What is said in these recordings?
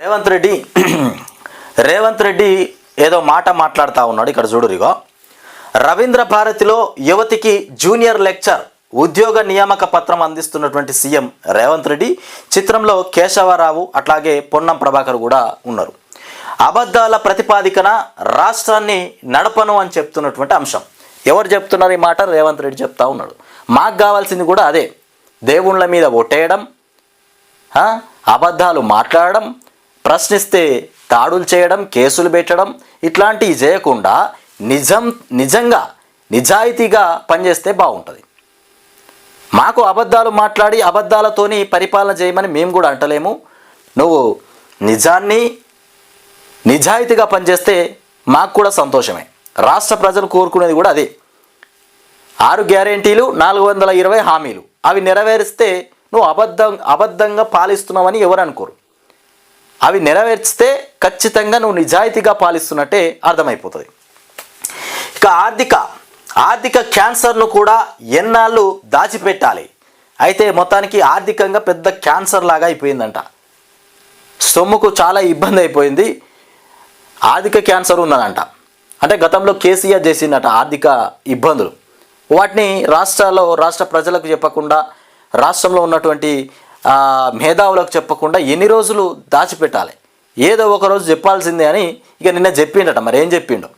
రేవంత్ రెడ్డి రేవంత్ రెడ్డి ఏదో మాట మాట్లాడుతూ ఉన్నాడు ఇక్కడ చూడురిగో రవీంద్ర భారతిలో యువతికి జూనియర్ లెక్చర్ ఉద్యోగ నియామక పత్రం అందిస్తున్నటువంటి సీఎం రేవంత్ రెడ్డి చిత్రంలో కేశవరావు అట్లాగే పొన్నం ప్రభాకర్ కూడా ఉన్నారు. అబద్ధాల ప్రతిపాదికన రాష్ట్రాన్ని నడపను అని చెప్తున్నటువంటి అంశం. ఎవరు చెప్తున్నారు ఈ మాట? రేవంత్ రెడ్డి చెప్తా ఉన్నాడు. మాకు కావాల్సింది కూడా అదే. దేవుళ్ళ మీద ఒట్టేయడం అబద్ధాలు మాట్లాడడం ప్రశ్నిస్తే దాడులు చేయడం కేసులు పెట్టడం ఇట్లాంటివి చేయకుండా నిజం నిజంగా నిజాయితీగా పనిచేస్తే బాగుంటుంది. మాకు అబద్ధాలు మాట్లాడి అబద్ధాలతోని పరిపాలన చేయమని మేము కూడా అంటలేము. నువ్వు నిజాన్ని నిజాయితీగా పనిచేస్తే మాకు కూడా సంతోషమే. రాష్ట్ర ప్రజలు కోరుకునేది కూడా అదే. ఆరు గ్యారెంటీలు నాలుగు వందల ఇరవై హామీలు. అవి నెరవేరిస్తే నువ్వు అబద్ధం అబద్ధంగా పాలిస్తున్నావని ఎవరు అనుకోరు. అవి నెరవేర్చితే ఖచ్చితంగా నువ్వు నిజాయితీగా పాలిస్తున్నట్టే అర్థమైపోతుంది. ఇక ఆర్థిక ఆర్థిక క్యాన్సర్ను కూడా ఎన్నాళ్ళు దాచిపెట్టాలి. అయితే మొత్తానికి ఆర్థికంగా పెద్ద క్యాన్సర్ లాగా అయిపోయిందంట. సొమ్ముకు చాలా ఇబ్బంది అయిపోయింది. ఆర్థిక క్యాన్సర్ ఉందనంట. అంటే గతంలో కేసీఆర్ చేసిందట ఆర్థిక ఇబ్బందులు. వాటిని రాష్ట్రాల్లో రాష్ట్ర ప్రజలకు చెప్పకుండా రాష్ట్రంలో ఉన్నటువంటి మేధావులకు చెప్పకుండా ఎన్ని రోజులు దాచిపెట్టాలి? ఏదో ఒక రోజు చెప్పాల్సిందే అని ఇక నిన్న చెప్పిండట. మరి ఏం చెప్పిండు?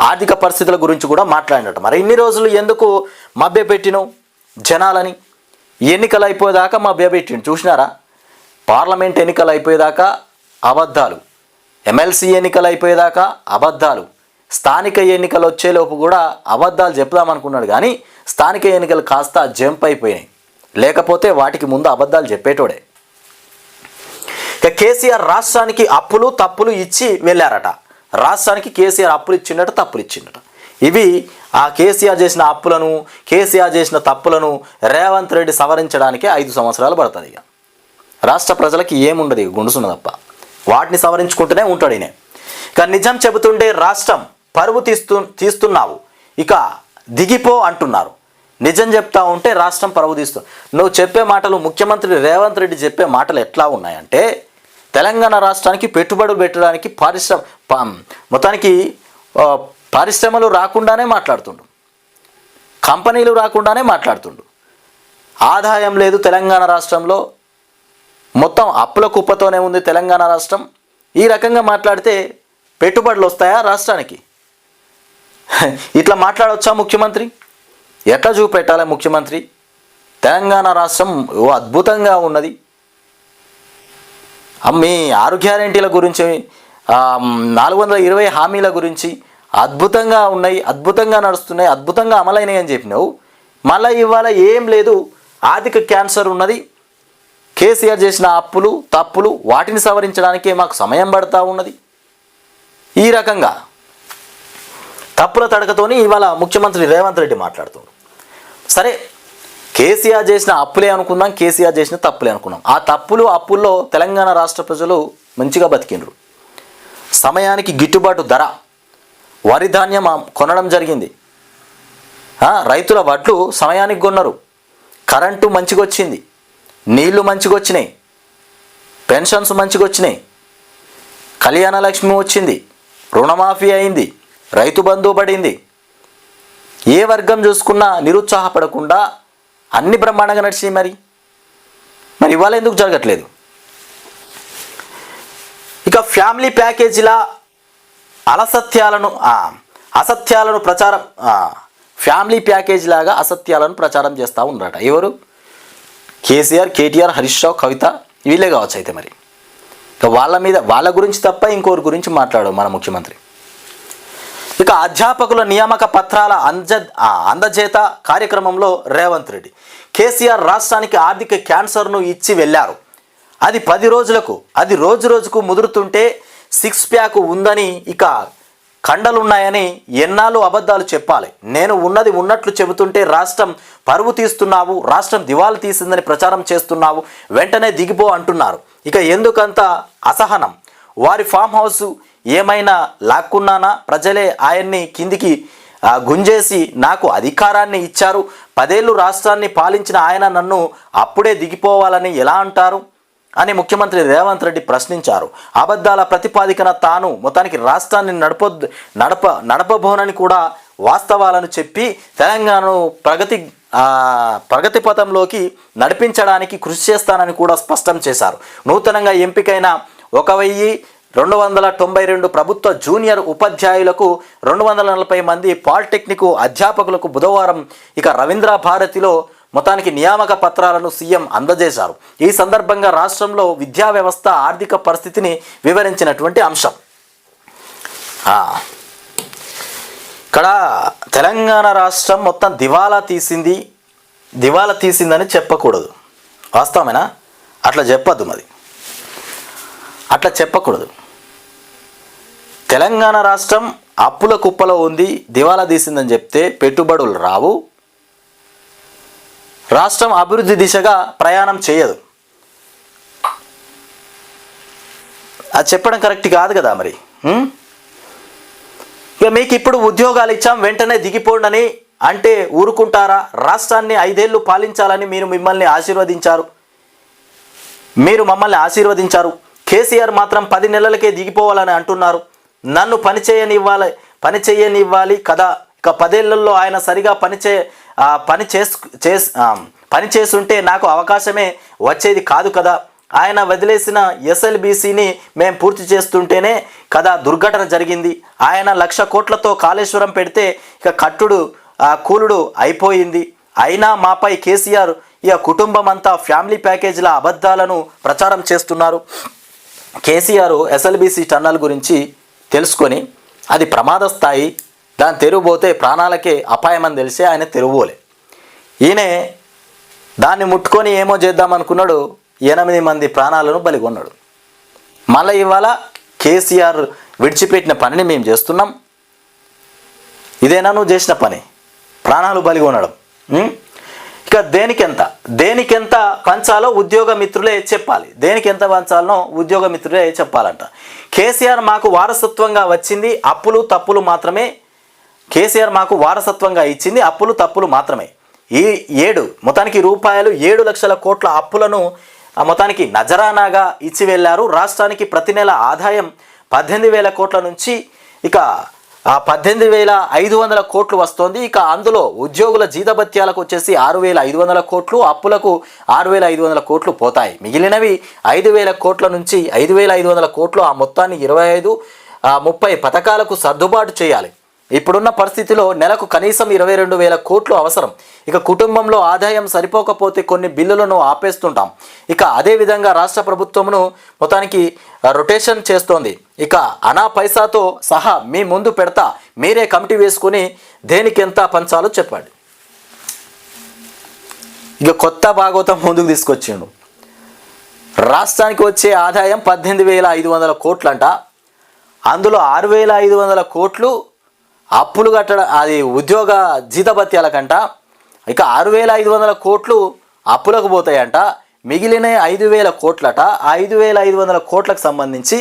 ఆర్థిక పరిస్థితుల గురించి కూడా మాట్లాడినట. మరి ఇన్ని రోజులు ఎందుకు మభ్యపెట్టినవు జనాలని? ఎన్నికలు అయిపోయేదాకా మభ్యపెట్టిండు చూసినారా? పార్లమెంట్ ఎన్నికలు అయిపోయేదాకా అబద్ధాలు. ఎమ్మెల్సీ ఎన్నికలు అయిపోయేదాకా అబద్ధాలు. స్థానిక ఎన్నికలు వచ్చేలోపు కూడా అబద్ధాలు చెప్దామనుకున్నాడు. కానీ స్థానిక ఎన్నికలు కాస్త జంప్ అయిపోయినాయి. లేకపోతే వాటికి ముందు అబద్ధాలు చెప్పేటోడే. ఇక కేసీఆర్ రాష్ట్రానికి అప్పులు తప్పులు ఇచ్చి వెళ్ళారట. రాష్ట్రానికి కేసీఆర్ అప్పులు ఇచ్చిండట తప్పులు ఇచ్చిండట. ఇవి ఆ కేసీఆర్ చేసిన అప్పులను కేసీఆర్ చేసిన తప్పులను రేవంత్ రెడ్డి సవరించడానికే ఐదు సంవత్సరాలు పడుతుంది ఇక. రాష్ట్ర ప్రజలకి ఏముండదు ఇక గుండుసున్న తప్ప. వాటిని సవరించుకుంటూనే ఉంటాడు ఈయన. ఇక నిజం చెబుతుండే రాష్ట్రం పరువు తీస్తు తీస్తున్నావు. ఇక దిగిపో అంటున్నారు. నిజం చెప్తా ఉంటే రాష్ట్రం పరువు నువ్వు చెప్పే మాటలు ముఖ్యమంత్రి రేవంత్ రెడ్డి చెప్పే మాటలు ఎట్లా ఉన్నాయంటే తెలంగాణ రాష్ట్రానికి పెట్టుబడులు పెట్టడానికి పారిశ్రమ మొత్తానికి పరిశ్రమలు రాకుండానే మాట్లాడుతుండు. కంపెనీలు రాకుండానే మాట్లాడుతుండు. ఆదాయం లేదు తెలంగాణ రాష్ట్రంలో. మొత్తం అప్పుల కుప్పతోనే ఉంది తెలంగాణ రాష్ట్రం. ఈ రకంగా మాట్లాడితే పెట్టుబడులు వస్తాయా రాష్ట్రానికి? ఇట్లా మాట్లాడవచ్చా ముఖ్యమంత్రి? ఎట్లా చూపెట్టాలి ముఖ్యమంత్రి? తెలంగాణ రాష్ట్రం ఓ అద్భుతంగా ఉన్నది. మీ ఆరు గ్యారంటీల గురించి నాలుగు వందల ఇరవై హామీల గురించి అద్భుతంగా ఉన్నాయి అద్భుతంగా నడుస్తున్నాయి అద్భుతంగా అమలైనాయి అని చెప్పినావు. మళ్ళీ ఇవాళ ఏం లేదు ఆర్థిక క్యాన్సర్ ఉన్నది. కేసీఆర్ చేసిన అప్పులు తప్పులు వాటిని సవరించడానికే మాకు సమయం పడతా ఉన్నది. ఈ రకంగా తప్పుల తడకతోని ఇవాళ ముఖ్యమంత్రి రేవంత్ రెడ్డి మాట్లాడుతున్నాడు. సరే కేసీఆర్ చేసిన అప్పులే అనుకుందాం కేసీఆర్ చేసిన తప్పులే అనుకున్నాం ఆ తప్పులు అప్పుల్లో తెలంగాణ రాష్ట్ర ప్రజలు మంచిగా బతికిండ్రు. సమయానికి గిట్టుబాటు ధర వరి ధాన్యం కొనడం జరిగింది. రైతుల వడ్లు సమయానికి కొన్నారు. కరెంటు మంచిగా వచ్చింది నీళ్ళు మంచిగా వచ్చినాయి పెన్షన్స్ మంచిగా వచ్చినాయి కళ్యాణ లక్ష్మి వచ్చింది. రుణమాఫీ అయింది. రైతు బంధు పడింది. ఏ వర్గం చూసుకున్నా నిరుత్సాహపడకుండా అన్ని బ్రహ్మాండంగా నడిచినాయి మరి. మరి ఇవాళ ఎందుకు జరగట్లేదు? ఇక ఫ్యామిలీ ప్యాకేజీలా అలసత్యాలను అసత్యాలను ప్రచారం ఫ్యామిలీ ప్యాకేజ్ లాగా అసత్యాలను ప్రచారం చేస్తూ ఉన్నారట. ఎవరు? కేసీఆర్ కేటీఆర్ హరీష్ రావు కవిత వీళ్ళే కావచ్చు అయితే మరి. ఇక వాళ్ళ మీద వాళ్ళ గురించి తప్ప ఇంకోరి గురించి మాట్లాడు మన ముఖ్యమంత్రి. ఇక అధ్యాపకుల నియామక పత్రాల అంజ అందజేత కార్యక్రమంలో రేవంత్ రెడ్డి. కేసీఆర్ రాష్ట్రానికి ఆర్థిక క్యాన్సర్ను ఇచ్చి వెళ్ళారు అది పది రోజులకు అది రోజు రోజుకు ముదురుతుంటే సిక్స్ ప్యాక్ ఉందని ఇక కండలున్నాయని ఎన్నాళ్ళు అబద్ధాలు చెప్పాలి. నేను ఉన్నది ఉన్నట్లు చెబుతుంటే రాష్ట్రం పరువు తీస్తున్నావు రాష్ట్రం దివాలు తీసిందని ప్రచారం చేస్తున్నావు వెంటనే దిగిపో అంటున్నారు. ఇక ఎందుకంత అసహనం? వారి ఫామ్ హౌస్ ఏమైనా లాక్కున్నానా? ప్రజలే ఆయన్ని కిందికి గుంజేసి నాకు అధికారాన్ని ఇచ్చారు. పదేళ్ళు రాష్ట్రాన్ని పాలించిన ఆయన నన్ను అప్పుడే దిగిపోవాలని ఎలా అంటారు? అని ముఖ్యమంత్రి రేవంత్ రెడ్డి ప్రశ్నించారు. అబద్ధాల ప్రతిపాదికన తాను మొత్తానికి రాష్ట్రాన్ని నడప నడప నడపబోనని కూడా వాస్తవాలను చెప్పి తెలంగాణను ప్రగతి ప్రగతి పథంలోకి నడిపించడానికి కృషి చేస్తానని కూడా స్పష్టం చేశారు. నూతనంగా ఎంపికైన ఒక వెయ్యి రెండు వందల తొంభై రెండు ప్రభుత్వ జూనియర్ ఉపాధ్యాయులకు రెండు వందల నలభై మంది పాలిటెక్నిక్ అధ్యాపకులకు బుధవారం ఇక రవీంద్ర భారతిలో మొత్తానికి నియామక పత్రాలను సీఎం అందజేశారు. ఈ సందర్భంగా రాష్ట్రంలో విద్యా వ్యవస్థ ఆర్థిక పరిస్థితిని వివరించినటువంటి అంశం. ఇక్కడ తెలంగాణ రాష్ట్రం మొత్తం దివాలా తీసింది దివాలా తీసిందని చెప్పకూడదు. వాస్తవమేనా? అట్లా చెప్పద్దు మరి. అట్లా చెప్పకూడదు. తెలంగాణ రాష్ట్రం అప్పుల కుప్పలో ఉంది దివాలా తీసిందని చెప్తే పెట్టుబడులు రావు. రాష్ట్రం అభివృద్ధి దిశగా ప్రయాణం చేయదు. అది చెప్పడం కరెక్ట్ కాదు కదా మరి ఇక మీకు ఇప్పుడు ఉద్యోగాలు ఇచ్చాం వెంటనే దిగిపోండని అంటే ఊరుకుంటారా? రాష్ట్రాన్ని ఐదేళ్ళు పాలించాలని మీరు మిమ్మల్ని ఆశీర్వదించారు. మీరు మమ్మల్ని ఆశీర్వదించారు. కేసీఆర్ మాత్రం పది నెలలకే దిగిపోవాలని అంటున్నారు. నన్ను పని చేయనివ్వాలి పని చేయనివ్వాలి కదా. ఇక పదేళ్ళలో ఆయన సరిగా పని చే పని చేసు చేస్ పని చేస్తుంటే నాకు అవకాశమే వచ్చేది కాదు కదా. ఆయన వదిలేసిన ఎస్ఎల్బీసీని మేము పూర్తి చేస్తుంటేనే కదా దుర్ఘటన జరిగింది. ఆయన లక్ష కోట్లతో కాళేశ్వరం పెడితే ఇక కట్టుడు కూలుడు అయిపోయింది. అయినా మాపై కేసీఆర్ ఇక కుటుంబం అంతా ఫ్యామిలీ ప్యాకేజీల అబద్ధాలను ప్రచారం చేస్తున్నారు. కేసీఆర్ ఎస్ఎల్బీసీ టన్నల్ గురించి తెలుసుకొని అది ప్రమాద స్థాయి దాన్ని తెరువుపోతే ప్రాణాలకే అపాయమని తెలిసి ఆయన తెరువులే ఈయనే దాన్ని ముట్టుకొని ఏమో చేద్దామనుకున్నాడు ఎనిమిది మంది ప్రాణాలను బలిగొన్నాడు మళ్ళీ ఇవాళ కేసీఆర్ విడిచిపెట్టిన పనిని మేము చేస్తున్నాం. ఇదేనా నువ్వు చేసిన పని? ప్రాణాలు బలిగొనడం ఇక దేనికెంత? దేనికెంత పంచాలో ఉద్యోగ మిత్రులే చెప్పాలి. దేనికి ఎంత పంచాలనో ఉద్యోగ మిత్రులే చెప్పాలంట. కేసీఆర్ మాకు వారసత్వంగా వచ్చింది అప్పులు తప్పులు మాత్రమే. కేసీఆర్ మాకు వారసత్వంగా ఇచ్చింది అప్పులు తప్పులు మాత్రమే. ఈ ఏడు మొత్తానికి రూపాయలు ఏడు లక్షల కోట్ల అప్పులను ఆ మొత్తానికి నజరానాగా ఇచ్చి వెళ్ళారు రాష్ట్రానికి ప్రతి నెల ఆదాయం పద్దెనిమిది వేల కోట్ల నుంచి ఇక పద్దెనిమిది వేల ఐదు వందల కోట్లు వస్తోంది. ఇక అందులో ఉద్యోగుల జీతభత్యాలకు వచ్చేసి ఆరు వేల ఐదు వందల కోట్లు అప్పులకు ఆరు వేల ఐదు వందల కోట్లు పోతాయి. మిగిలినవి ఐదు వేల కోట్ల నుంచి ఐదు వేల ఐదు వందల కోట్లు ఆ మొత్తాన్ని ఇరవై ఐదు ముప్పై పథకాలకు సర్దుబాటు చేయాలి. ఇప్పుడున్న పరిస్థితిలో నెలకు కనీసం ఇరవై రెండు వేల కోట్లు అవసరం. ఇక కుటుంబంలో ఆదాయం సరిపోకపోతే కొన్ని బిల్లులను ఆపేస్తుంటాం. ఇక అదేవిధంగా రాష్ట్ర ప్రభుత్వమును మొత్తానికి రొటేషన్ చేస్తోంది. ఇక అనా పైసాతో సహా మీ ముందు పెడతా మీరే కమిటీ వేసుకొని దేనికి ఎంత పంచాలో చెప్పండి. ఇక కొత్త భాగవతం ముందుకు తీసుకొచ్చిండు. రాష్ట్రానికి వచ్చే ఆదాయం పద్దెనిమిది వేల ఐదు వందల కోట్లంట. అందులో ఆరు వేల ఐదు వందల కోట్లు అప్పులు కట్టడం అది ఉద్యోగ జీతభత్యాలకంట ఇక ఆరు వేల ఐదు వందల కోట్లు అప్పులకు పోతాయంట. మిగిలిన ఐదు వేల కోట్లట ఐదు వేల ఐదు వందల కోట్లకు సంబంధించి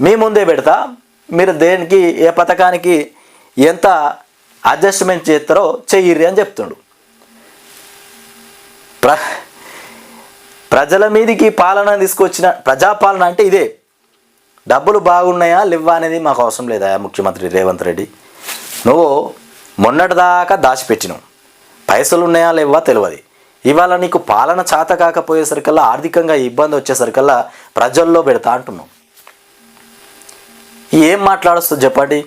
మీ ముందే పెడతా. మీరు దేనికి ఏ పథకానికి ఎంత అడ్జస్ట్మెంట్ చేస్తారో చెయ్యిర్రి అని చెప్తుండు. ప్ర ప్రజల మీదికి పాలన తీసుకొచ్చిన ప్రజాపాలన అంటే ఇదే. డబ్బులు బాగున్నాయా లేవా అనేది మాకు అవసరం లేదా ముఖ్యమంత్రి రేవంత్ రెడ్డి? నువ్వు మొన్నటిదాకా దాచిపెట్టినావు. పైసలు ఉన్నాయా లేవా తెలియదు ఇవాళ నీకు పాలన చాత కాకపోయేసరికల్లా ఆర్థికంగా ఇబ్బంది వచ్చేసరికల్లా ప్రజల్లో పెడతా అంటున్నావు. ఏం మాట్లాడొస్తుంది చెప్పండి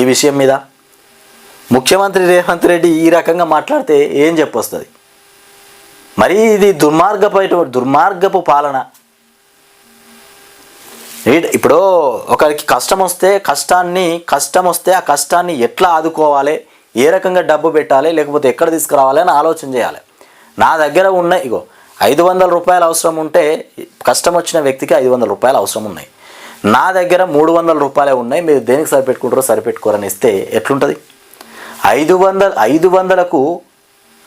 ఈ విషయం మీద? ముఖ్యమంత్రి రేవంత్ రెడ్డి ఈ రకంగా మాట్లాడితే ఏం చెప్పొస్తుంది? మరి ఇది దుర్మార్గపు దుర్మార్గపు పాలన. ఇప్పుడు ఒకరికి కష్టం వస్తే కష్టాన్ని కష్టం వస్తే ఆ కష్టాన్ని ఎట్లా ఆదుకోవాలి? ఏ రకంగా డబ్బు పెట్టాలి? లేకపోతే ఎక్కడ తీసుకురావాలి? అని ఆలోచన చేయాలి. నా దగ్గర ఉన్న ఇగో ఐదు వందల రూపాయలు అవసరం ఉంటే కష్టం వచ్చిన వ్యక్తికి ఐదు వందల రూపాయలు అవసరం ఉన్నాయి. నా దగ్గర మూడు వందల రూపాయలే ఉన్నాయి. మీరు దేనికి సరిపెట్టుకుంటారో సరిపెట్టుకోరని ఇస్తే ఎట్లుంటుంది? ఐదు వందల ఐదు వందలకు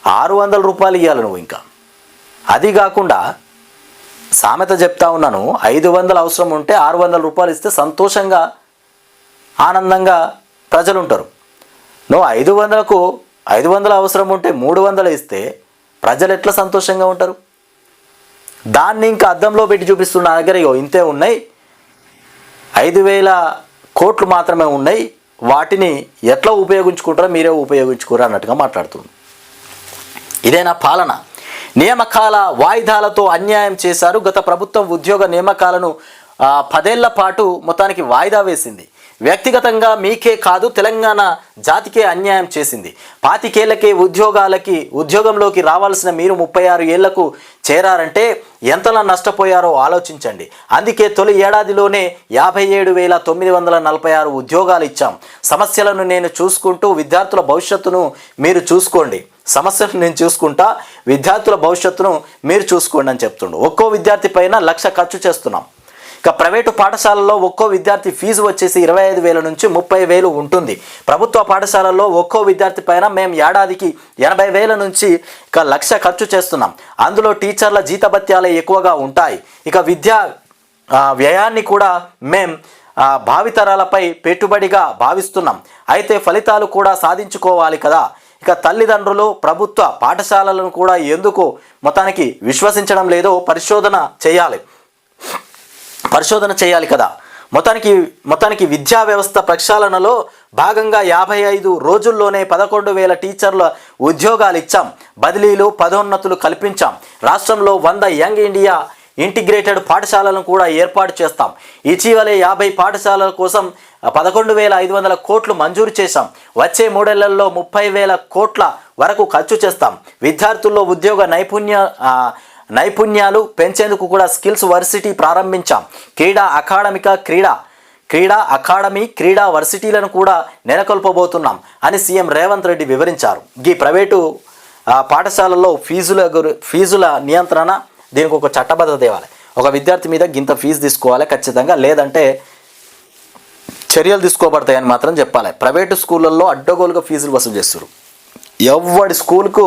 ఆరు వందల రూపాయలు ఇవ్వాలి నువ్వు ఇంకా. అది కాకుండా సామెత చెప్తా ఉన్నాను. ఐదు వందలు అవసరం ఉంటే ఆరు వందల రూపాయలు ఇస్తే సంతోషంగా ఆనందంగా ప్రజలు ఉంటారు నువ్వు ఐదు వందలకు ఐదు వందలు అవసరం ఉంటే మూడు వందలు ఇస్తే ప్రజలు ఎట్లా సంతోషంగా ఉంటారు? దాన్ని ఇంకా అద్దంలో పెట్టి చూపిస్తున్న దగ్గర ఇగో ఇంతే ఉన్నాయి. ఐదు వేల కోట్లు మాత్రమే ఉన్నాయి. వాటిని ఎట్లా ఉపయోగించుకుంటారో మీరే ఉపయోగించుకోరు అన్నట్టుగా మాట్లాడుతుంది ఇదేనా పాలన. నియామకాల వాయిదాలతో అన్యాయం చేశారు. గత ప్రభుత్వం ఉద్యోగ నియామకాలను పదేళ్ళ పాటు మొత్తానికి వాయిదా వేసింది. వ్యక్తిగతంగా మీకే కాదు తెలంగాణ జాతికే అన్యాయం చేసింది. పాతికేళ్ళకే ఉద్యోగాలకి ఉద్యోగంలోకి రావాల్సిన మీరు ముప్పై ఆరు ఏళ్ళకు చేరారంటే ఎంతలా నష్టపోయారో ఆలోచించండి. అందుకే తొలి ఏడాదిలోనే యాభై ఏడు వేల తొమ్మిది వందల నలభై ఆరు ఉద్యోగాలు ఇచ్చాం. సమస్యలను నేను చూసుకుంటూ విద్యార్థుల భవిష్యత్తును మీరు చూసుకోండి. సమస్యను నేను చూసుకుంటా విద్యార్థుల భవిష్యత్తును మీరు చూసుకోండి అని చెప్తుండు. ఒక్కో విద్యార్థి పైన లక్ష ఖర్చు చేస్తున్నాం. ఇక ప్రైవేటు పాఠశాలల్లో ఒక్కో విద్యార్థి ఫీజు వచ్చేసి ఇరవై ఐదు వేల నుంచి ముప్పై వేలు ఉంటుంది. ప్రభుత్వ పాఠశాలల్లో ఒక్కో విద్యార్థి పైన మేము ఏడాదికి ఎనభై వేల నుంచి ఇక లక్ష ఖర్చు చేస్తున్నాం. అందులో టీచర్ల జీతభత్యాలే ఎక్కువగా ఉంటాయి. ఇక విద్యా వ్యయాన్ని కూడా మేం భావితరాలపై పెట్టుబడిగా భావిస్తున్నాం. అయితే ఫలితాలు కూడా సాధించుకోవాలి కదా. ఇక తల్లిదండ్రులు ప్రభుత్వ పాఠశాలలను కూడా ఎందుకు మొత్తానికి విశ్వసించడం లేదో పరిశోధన చేయాలి. పరిశోధన చేయాలి కదా. మొత్తానికి మొత్తానికి విద్యా వ్యవస్థ ప్రక్షాళనలో భాగంగా యాభై ఐదు రోజుల్లోనే పదకొండు వేల టీచర్ల ఉద్యోగాలు ఇచ్చాం. బదిలీలు పదోన్నతులు కల్పించాం. రాష్ట్రంలో వంద యంగ్ ఇండియా ఇంటిగ్రేటెడ్ పాఠశాలను కూడా ఏర్పాటు చేస్తాం. ఇటీవలే యాభై పాఠశాలల కోసం పదకొండు వేల ఐదు వందల కోట్లు మంజూరు చేశాం. వచ్చే మూడేళ్ళలో ముప్పై వేల కోట్ల వరకు ఖర్చు చేస్తాం. విద్యార్థుల్లో ఉద్యోగ నైపుణ్య నైపుణ్యాలు పెంచేందుకు కూడా స్కిల్స్ వర్సిటీ ప్రారంభించాం. క్రీడా అకాడమిక క్రీడా క్రీడా అకాడమీ క్రీడా వర్సిటీలను కూడా నెలకొల్పబోతున్నాం అని సీఎం రేవంత్ రెడ్డి వివరించారు. ఈ ప్రైవేటు పాఠశాలల్లో ఫీజుల గురి ఫీజుల నియంత్రణ దీనికి ఒక చట్టబద్ధత ఇవ్వాలి ఒక విద్యార్థి మీద గింత ఫీజు తీసుకోవాలి ఖచ్చితంగా లేదంటే చర్యలు తీసుకోబడతాయని మాత్రం చెప్పాలి. ప్రైవేటు స్కూళ్ళల్లో అడ్డగోలుగా ఫీజులు వసూలు చేస్తారు ఎవడి స్కూల్కు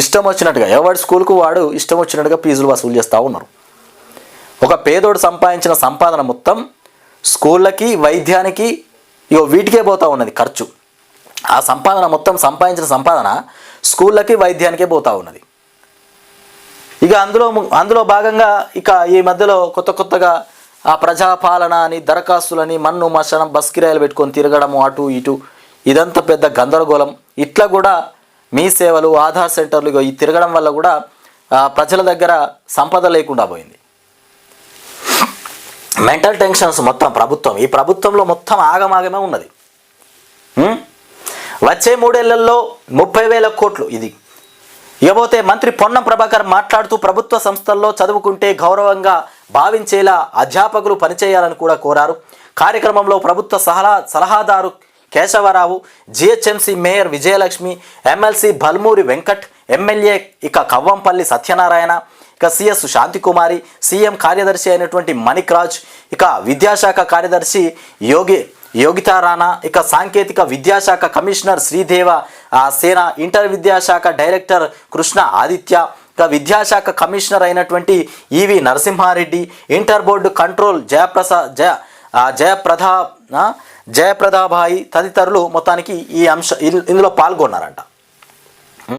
ఇష్టం వచ్చినట్టుగా ఎవడి స్కూల్కు వాడు ఇష్టం వచ్చినట్టుగా ఫీజులు వసూలు చేస్తూ ఉన్నారు. ఒక పేదోడు సంపాదించిన సంపాదన మొత్తం స్కూళ్ళకి వైద్యానికి ఇగో వీటికే పోతూ ఉన్నది ఖర్చు. ఆ సంపాదన మొత్తం సంపాదించిన సంపాదన స్కూళ్ళకి వైద్యానికే పోతూ ఉన్నది. ఇక అందులో అందులో భాగంగా ఇక ఈ మధ్యలో కొత్త కొత్తగా ఆ ప్రజాపాలన అని దరఖాస్తులని మన్ను మశనం బస్కిరాయలు పెట్టుకొని తిరగడము అటు ఇటు ఇదంతా పెద్ద గందరగోళం. ఇట్లా కూడా మీ సేవలు ఆధార్ సెంటర్లు ఈ తిరగడం వల్ల కూడా ప్రజల దగ్గర సంపద లేకుండా పోయింది. మెంటల్ టెన్షన్స్ మొత్తం ప్రభుత్వం. ఈ ప్రభుత్వంలో మొత్తం ఆగమాగమే ఉన్నది. వచ్చే మూడేళ్ళలో ముప్పై వేల కోట్లు ఇది. ఇకపోతే మంత్రి పొన్నం ప్రభాకర్ మాట్లాడుతూ ప్రభుత్వ సంస్థల్లో చదువుకుంటే గౌరవంగా భావించేలా అధ్యాపకులు పనిచేయాలని కూడా కోరారు. కార్యక్రమంలో ప్రభుత్వ సలహా సలహాదారు Keshavarao GHMC mayor Vijayalakshmi MLC Balmuri Venkat MLA ఇక కవ్వంపల్లి సత్యనారాయణ ఇక సిఎస్ శాంతికుమారి సీఎం కార్యదర్శి అయినటువంటి మణిక్ రాజ్ ఇక విద్యాశాఖ కార్యదర్శి యోగి యోగితా రాణా ఇక సాంకేతిక విద్యాశాఖ కమిషనర్ శ్రీదేవ సేన ఇంటర్ విద్యాశాఖ డైరెక్టర్ కృష్ణ ఆదిత్య ఇక విద్యాశాఖ కమిషనర్ అయినటువంటి EV Narasimhareddy inter board control Jayaprasad Jaya ఆ, జయప్రదాభాయి తదితరులు మొత్తానికి ఈ అంశ ఇందులో పాల్గొన్నారంట.